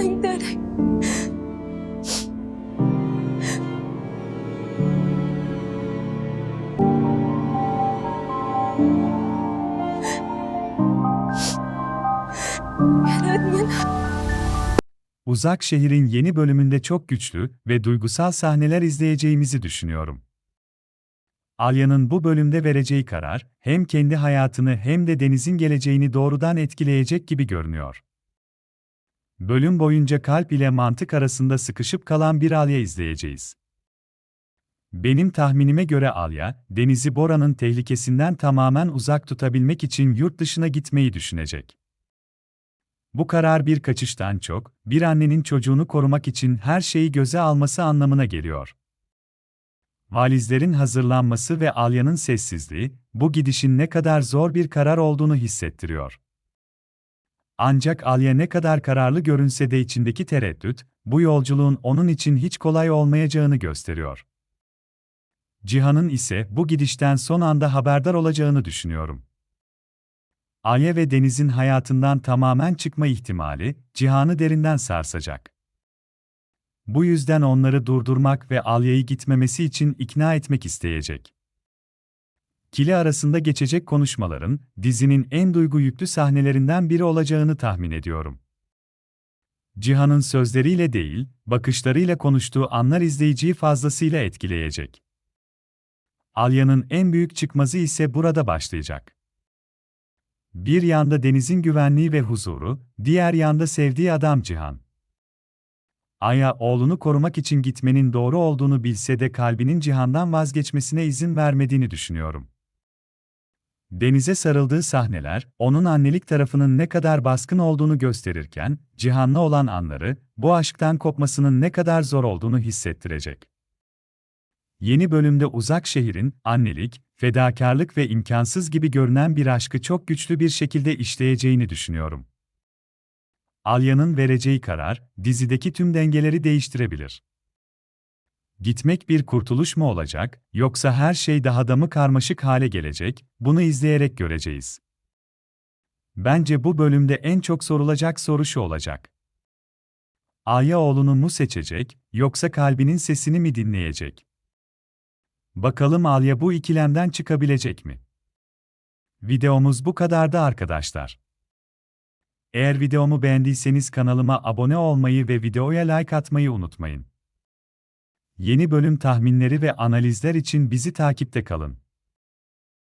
peşinden giderek. Uzak Şehir'in yeni bölümünde çok güçlü ve duygusal sahneler izleyeceğimizi düşünüyorum. Alya'nın bu bölümde vereceği karar, hem kendi hayatını hem de Deniz'in geleceğini doğrudan etkileyecek gibi görünüyor. Bölüm boyunca kalp ile mantık arasında sıkışıp kalan bir Alya izleyeceğiz. Benim tahminime göre Alya, Deniz'i Bora'nın tehlikesinden tamamen uzak tutabilmek için yurt dışına gitmeyi düşünecek. Bu karar bir kaçıştan çok, bir annenin çocuğunu korumak için her şeyi göze alması anlamına geliyor. Valizlerin hazırlanması ve Alya'nın sessizliği, bu gidişin ne kadar zor bir karar olduğunu hissettiriyor. Ancak Alya ne kadar kararlı görünse de içindeki tereddüt, bu yolculuğun onun için hiç kolay olmayacağını gösteriyor. Cihan'ın ise bu gidişten son anda haberdar olacağını düşünüyorum. Alya ve Deniz'in hayatından tamamen çıkma ihtimali, Cihan'ı derinden sarsacak. Bu yüzden onları durdurmak ve Alya'yı gitmemesi için ikna etmek isteyecek. Kili arasında geçecek konuşmaların, dizinin en duygu yüklü sahnelerinden biri olacağını tahmin ediyorum. Cihan'ın sözleriyle değil, bakışlarıyla konuştuğu anlar izleyiciyi fazlasıyla etkileyecek. Alya'nın en büyük çıkmazı ise burada başlayacak. Bir yanda Deniz'in güvenliği ve huzuru, diğer yanda sevdiği adam Cihan. Aya oğlunu korumak için gitmenin doğru olduğunu bilse de kalbinin Cihan'dan vazgeçmesine izin vermediğini düşünüyorum. Deniz'e sarıldığı sahneler, onun annelik tarafının ne kadar baskın olduğunu gösterirken, Cihan'la olan anları, bu aşktan kopmasının ne kadar zor olduğunu hissettirecek. Yeni bölümde uzak şehrin, annelik, fedakarlık ve imkansız gibi görünen bir aşkı çok güçlü bir şekilde işleyeceğini düşünüyorum. Alya'nın vereceği karar, dizideki tüm dengeleri değiştirebilir. Gitmek bir kurtuluş mu olacak, yoksa her şey daha da mı karmaşık hale gelecek, bunu izleyerek göreceğiz. Bence bu bölümde en çok sorulacak soru şu olacak. Aya oğlunu mu seçecek, yoksa kalbinin sesini mi dinleyecek? Bakalım Alya bu ikilemden çıkabilecek mi? Videomuz bu kadardı arkadaşlar. Eğer videomu beğendiyseniz kanalıma abone olmayı ve videoya like atmayı unutmayın. Yeni bölüm tahminleri ve analizler için bizi takipte kalın.